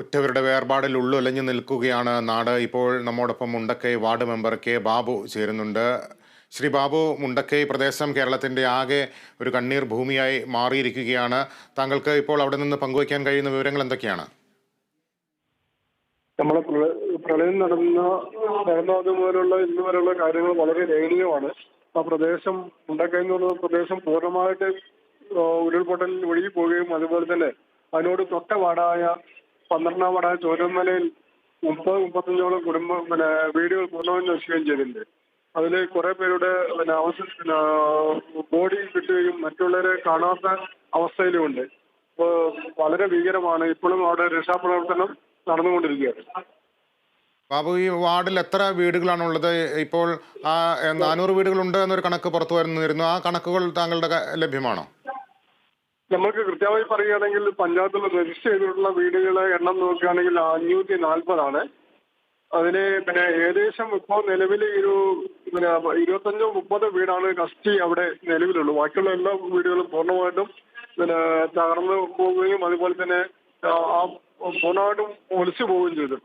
ഉറ്റവരുടെ വേർപാടിൽ ഉള്ളുലഞ്ഞു നിൽക്കുകയാണ് നാട്. ഇപ്പോൾ നമ്മോടൊപ്പം Mundakkai ward member K Babu ചേരുന്നുണ്ട്. ശ്രീ ബാബു മുണ്ടക്കൈ പ്രദേശം കേരളത്തിന്റെ ആകെ ഒരു കണ്ണീർ ഭൂമിയായി മാറിയിരിക്കുകയാണ്. താങ്കൾക്ക് ഇപ്പോൾ അവിടെ നിന്ന് പങ്കുവയ്ക്കാൻ കഴിയുന്ന വിവരങ്ങൾ എന്തൊക്കെയാണ്? നമ്മളെ പ്രളയം നടന്ന നടന്നത് മുതലുള്ള ഇന്ന് വരെയുള്ള കാര്യങ്ങൾ വളരെ ദയനീയമാണ്. ആ പ്രദേശം മുണ്ടക്കൈ എന്ന് പറയുന്ന പ്രദേശം പൂർണമായിട്ട് ഉരുൾപൊട്ടലിൽ ഒഴുകി പോവുകയും അതുപോലെ തന്നെ അതിനോട് തൊട്ട വാടായ പന്ത്രണ്ടാം വാടായ ചോരമലയിൽ മുപ്പത് മുപ്പത്തഞ്ചോളം കുടുംബം പിന്നെ വീടുകൾ പൂർണമായും നശിക്കുകയും ചെയ്തിട്ടുണ്ട്. അതിൽ കുറെ പേരുടെ പിന്നെ അവസ്ഥ ബോഡി കിട്ടുകയും മറ്റുള്ളവരെ കാണാത്ത അവസ്ഥയിലുമുണ്ട്. അപ്പോൾ വളരെ ഭീകരമാണ് ഇപ്പോഴും അവിടെ രക്ഷാപ്രവർത്തനം നടന്നുകൊണ്ടിരിക്കുകയാണ്. ബാബു ഈ വാർഡിൽ എത്ര വീടുകളാണുള്ളത്? ഇപ്പോൾ നാനൂറ് വീടുകളുണ്ട് എന്നൊരു കണക്ക് പുറത്തു വരുന്നിരുന്നു. ആ കണക്കുകൾ താങ്കളുടെ ലഭ്യമാണോ? നമുക്ക് കൃത്യമായി പറയുകയാണെങ്കിൽ പഞ്ചായത്തിൽ രജിസ്റ്റർ ചെയ്തിട്ടുള്ള വീടുകളെ എണ്ണം നോക്കുകയാണെങ്കിൽ അഞ്ഞൂറ്റി നാൽപ്പതാണ്. അതിന് പിന്നെ ഏകദേശം ഇപ്പോൾ നിലവിൽ ഒരു പിന്നെ ഇരുപത്തഞ്ചോ മുപ്പതോ വീടാണ് കസ്റ്റി അവിടെ നിലവിലുള്ളൂ ബാക്കിയുള്ള എല്ലാ വീടുകളും പൂർണമായിട്ടും പിന്നെ തകർന്നു പോവുകയും അതുപോലെ തന്നെ ആ പൂർണമായിട്ടും ഒലിച്ചു പോവുകയും ചെയ്തു.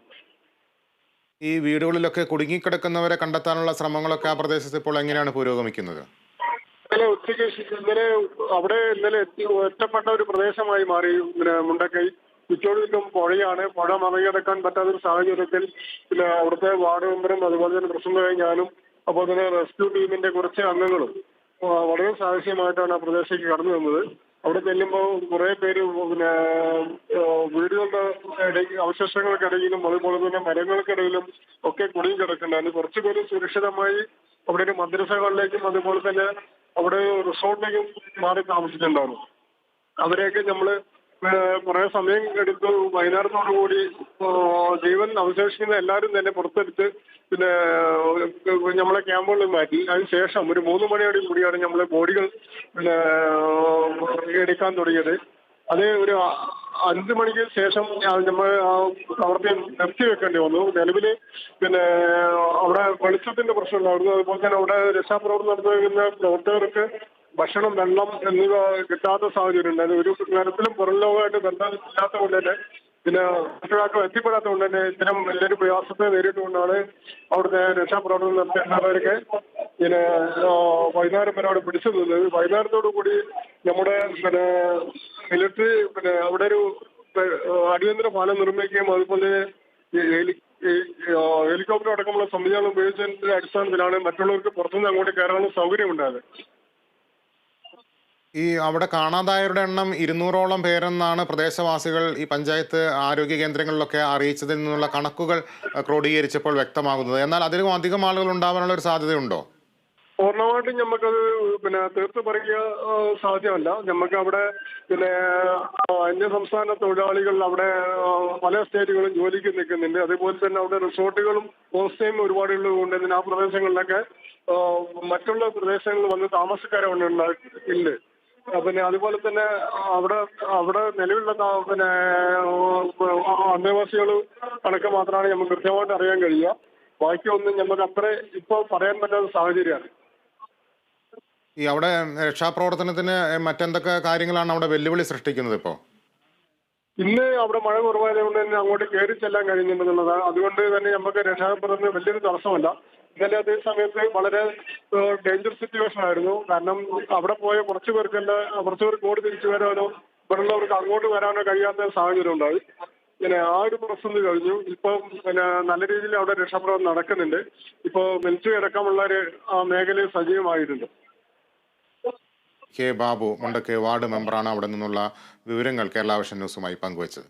ഈ വീടുകളിലൊക്കെ കുടുങ്ങിക്കിടക്കുന്നവരെ കണ്ടെത്താനുള്ള ശ്രമങ്ങളൊക്കെ ആ പ്രദേശത്ത് ഇപ്പോൾ എങ്ങനെയാണ് പുരോഗമിക്കുന്നത്? ഇന്നലെ ഉച്ചയ്ക്ക് ഇന്നലെ അവിടെ ഇന്നലെ എത്തി ഒറ്റപ്പെട്ട ഒരു പ്രദേശമായി മാറി. പിന്നെ മുണ്ടക്കൈ ചുറ്റോടിക്കും പുഴയാണ്. പുഴ മറികടക്കാൻ പറ്റാത്ത ഒരു സാഹചര്യത്തിൽ പിന്നെ അവിടുത്തെ വാർഡ് മെമ്പറും അതുപോലെ തന്നെ പ്രസിഡന്റായി ഞാനും അപ്പോൾ തന്നെ റെസ്ക്യൂ ടീമിന്റെ കുറച്ച് അംഗങ്ങളും വളരെ സാഹസ്യമായിട്ടാണ് ആ പ്രദേശത്തേക്ക് കടന്നു വന്നത്. അവിടെ ചെല്ലുമ്പോൾ കുറെ പേര് പിന്നെ വീടുകളുടെ ഇടയിൽ അവശിഷ്ടങ്ങൾക്കിടയിലും അതുപോലെ തന്നെ മരങ്ങൾക്കിടയിലും ഒക്കെ കുടുങ്ങി കിടക്കുന്നുണ്ടായിരുന്നു കുറച്ചുപേര് സുരക്ഷിതമായി അവിടെ ഒരു മദ്രസകളിലേക്കും അതുപോലെ തന്നെ അവിടെ റിസോർട്ടിലേക്ക് മാറി താമസിച്ചിട്ടുണ്ടായിരുന്നു. അവരെയൊക്കെ നമ്മൾ കുറെ സമയം എടുത്തു. വൈകുന്നേരത്തോടു കൂടി ആ, ജീവൻ അവശേഷിക്കുന്ന എല്ലാവരും തന്നെ പുറത്തെടുത്ത് പിന്നെ നമ്മളെ ക്യാമ്പുകളിൽ മാറ്റി. അതിനുശേഷം ഒരു മൂന്ന് മണിയോട് കൂടിയാണ് നമ്മളെ ബോഡികൾ പിന്നെ എടുക്കാൻ തുടങ്ങിയത്. അത് ഒരു അഞ്ച് മണിക്ക് ശേഷം നമ്മൾ പ്രവർത്തി നിർത്തി വെക്കേണ്ടി വന്നു. നിലവിൽ പിന്നെ അവിടെ വെളിച്ചത്തിന്റെ പ്രശ്നം ഉണ്ടായിരുന്നു അതുപോലെ തന്നെ അവിടെ രക്ഷാപ്രവർത്തനം നടത്തുന്ന പ്രവർത്തകർക്ക് ഭക്ഷണം വെള്ളം എന്നിവ കിട്ടാത്ത സാഹചര്യം ഉണ്ടായിരുന്നു. ഒരു തരത്തിലും പുറം ലോകമായിട്ട് ബന്ധം ഇല്ലാത്ത കൊണ്ട് തന്നെ പിന്നെ രക്ഷിതാക്കൾ എത്തിപ്പെടാത്ത കൊണ്ട് തന്നെ ഇത്തരം വലിയൊരു പ്രയാസത്തെ നേരിട്ടുകൊണ്ടാണ് അവിടുത്തെ രക്ഷാപ്രവർത്തനം നടത്തേണ്ടവരൊക്കെ പിന്നെ വൈകുന്നേരം വരെ അവിടെ പിടിച്ചു നിന്നത് വൈകുന്നേരത്തോടു കൂടി നമ്മുടെ പിന്നെ മിലിറ്ററി പിന്നെ അവിടെ ഒരു അടിയന്തര പാലം നിർമ്മിക്കുകയും അതുപോലെ ഹെലികോപ്റ്റർ അടക്കമുള്ള സംവിധാനം ഉപയോഗിച്ചതിന്റെ അടിസ്ഥാനത്തിലാണ് മറ്റുള്ളവർക്ക് പുറത്തുനിന്ന് അങ്ങോട്ട് കയറാനുള്ള സൗകര്യം ഉണ്ടായത്. ഈ അവിടെ കാണാതായവരുടെ എണ്ണം ഇരുന്നൂറോളം പേരെന്നാണ് പ്രദേശവാസികൾ ഈ പഞ്ചായത്ത് ആരോഗ്യ കേന്ദ്രങ്ങളിലൊക്കെ അറിയിച്ചതിൽ നിന്നുള്ള കണക്കുകൾ ക്രോഡീകരിച്ചപ്പോൾ വ്യക്തമാകുന്നത്. എന്നാൽ അതിലും അധികം ആളുകൾ ഉണ്ടാവാനുള്ള ഒരു സാധ്യതയുണ്ടോ? പൂർണമായിട്ടും നമുക്കത് പിന്നെ തീർത്ത് പറയുക സാധ്യമല്ല. നമുക്ക് അവിടെ പിന്നെ അന്യ സംസ്ഥാന തൊഴിലാളികൾ അവിടെ പല സ്റ്റേറ്റുകളും ജോലിക്ക് നിൽക്കുന്നുണ്ട്. അതുപോലെ തന്നെ അവിടെ റിസോർട്ടുകളും ഹോം ഒരുപാട് ഉള്ളതുകൊണ്ട് ആ പ്രദേശങ്ങളിലൊക്കെ മറ്റുള്ള പ്രദേശങ്ങളിൽ വന്ന് താമസക്കാരവിടെ ഇല്ല. പിന്നെ അതുപോലെ തന്നെ അവിടെ അവിടെ നിലവിലുള്ള പിന്നെ അന്തേവാസികൾ കണക്ക് മാത്രമാണ് നമുക്ക് കൃത്യമായിട്ട് അറിയാൻ കഴിയുക. ബാക്കിയൊന്നും നമുക്ക് അത്ര ഇപ്പോൾ പറയാൻ പറ്റാത്ത സാഹചര്യമാണ് ഈ അവിടെ രക്ഷാപ്രവർത്തനത്തിന് മറ്റെന്തൊക്കെ കാര്യങ്ങളാണ് അവിടെ വെല്ലുവിളി സൃഷ്ടിക്കുന്നത് ഇപ്പോ? ഇന്ന് അവിടെ മഴ കുറവായതുകൊണ്ട് തന്നെ അങ്ങോട്ട് കയറി ചെല്ലാൻ കഴിഞ്ഞിട്ടുള്ളതാണ് അതുകൊണ്ട് തന്നെ നമുക്ക് രക്ഷാപ്രവർത്തനം വലിയൊരു തടസ്സമല്ല. ഇന്നലെ അതേ സമയത്ത് വളരെ ഡേഞ്ചർ സിറ്റുവേഷൻ ആയിരുന്നു. കാരണം അവിടെ പോയ കുറച്ച് പേർക്കല്ല കുറച്ച് പേർക്ക് ഓടി തിരിച്ചു വരാനോ ഇവിടെയുള്ളവർക്ക് അങ്ങോട്ട് വരാനോ കഴിയാത്ത സാഹചര്യം ഉണ്ടായി. പിന്നെ ആ ഒരു പ്രശ്നം കഴിഞ്ഞു. ഇപ്പം പിന്നെ നല്ല രീതിയിൽ അവിടെ രക്ഷാപ്രവർത്തനം നടക്കുന്നുണ്ട്. ഇപ്പോൾ മെൽച്ചു കിടക്കാനുള്ള ഒരു മേഖലയിൽ സജീവമായിട്ടുണ്ട്. കെ ബാബു മുണ്ടക്കെ വാർഡ് മെമ്പറാണ് അവിടെ നിന്നുള്ള വിവരങ്ങൾ കേരള വിഷൻ ന്യൂസുമായി പങ്കുവച്ചത്.